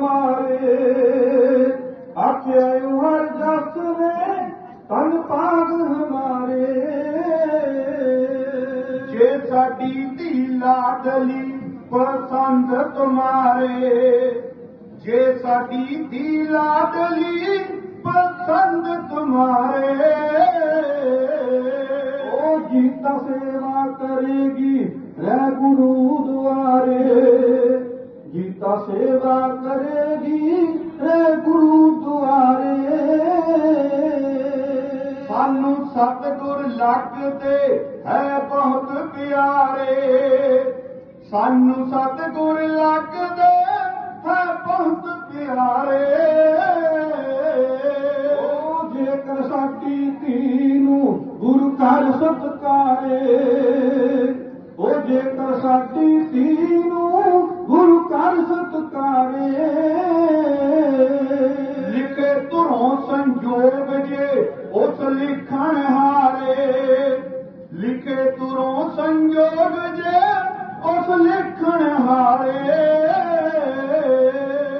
ਮਾਰੇ ਆਖਿਆ ਹਰ ਜਸ ਨੇ ਤਨ ਪਾਗ ਹਮਾਰੇ ਜੇ ਸਾਡੀ ਧੀ ਲਾਡਲੀ ਪਸੰਦ ਤੁਮਾਰੇ ਜੇ ਸਾਡੀ ਧੀ ਲਾਡਲੀ ਪਸੰਦ ਤੁਮਾਰੇ। ਉਹ ਜੀਤਾ ਸੇਵਾ ਕਰੇਗੀ ਸੇਵਾ ਕਰੇਗੀ ਰਹਿ ਗੁਰੂ ਦੁਆਰੇ। ਸਾਨੂੰ ਸਤਿਗੁਰ ਲੱਗਦੇ ਹੈ ਬਹੁਤ ਪਿਆਰੇ। ਸਾਨੂੰ ਸਤਿਗੁਰ ਲੱਗਦੇ ਹੈ ਬਹੁਤ ਪਿਆਰੇ। ਉਹ ਜੇਕਰ ਸਾਡੀ ਧੀ ਨੂੰ ਗੁਰੂ ਘਰ ਸਤਕਾਰੇ, ਉਹ ਜੇਕਰ ਸਾਡੀ ਧੀ ਨੂੰ लिखण हारे लिखे तुरो संजोग जे उस लिखण हारे।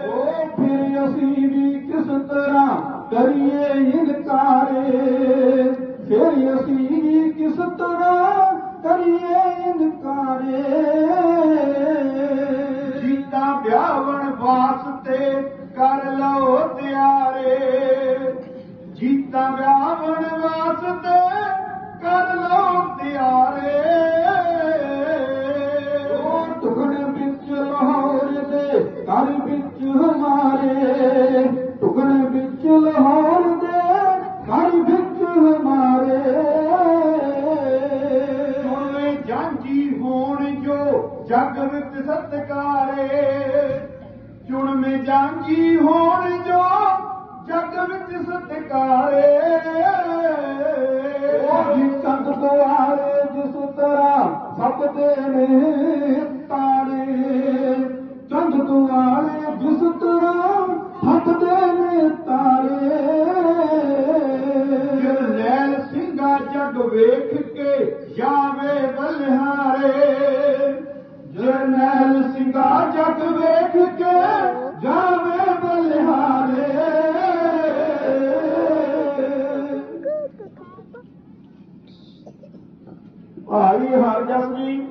ओ फिर असी भी किस तरह करिए इनकारे? फिर असी भी किस तरह करिए ਵਿਆਹਣ ਵਾਸਤੇ ਕਰ ਲਓ ਤਿਆਰੇ। ਉਹ ਟੁਕੜੇ ਵਿੱਚ ਲਾਹੌਰ ਦੇ ਘਰ ਵਿੱਚ ਹਮਾਰੇ। ਟੁਕੜੇ ਵਿੱਚ ਲਾਹੌਰ ਦੇ ਘਰ ਵਿੱਚ ਹਮਾਰੇ। ਸੋਨੇ ਜਾਂਜੀ ਹੋਣ ਜੋ ਜਗ ਵਿੱਚ ਸਤਕਾਰੇ। ਚੁਣਵੇਂ ਜਾਂਜੀ ਹੋਣ ਜੋ جڳ به ستڪاري ان توهان جس طرح ستي تاري چڱ توهان جس طرح ستي تاري نيل سنگا جڳ ويک ڪي بلهاري جرنيل سنگا جڳ ويک ਭਾਈ ਹਰਜਸ ਜੀ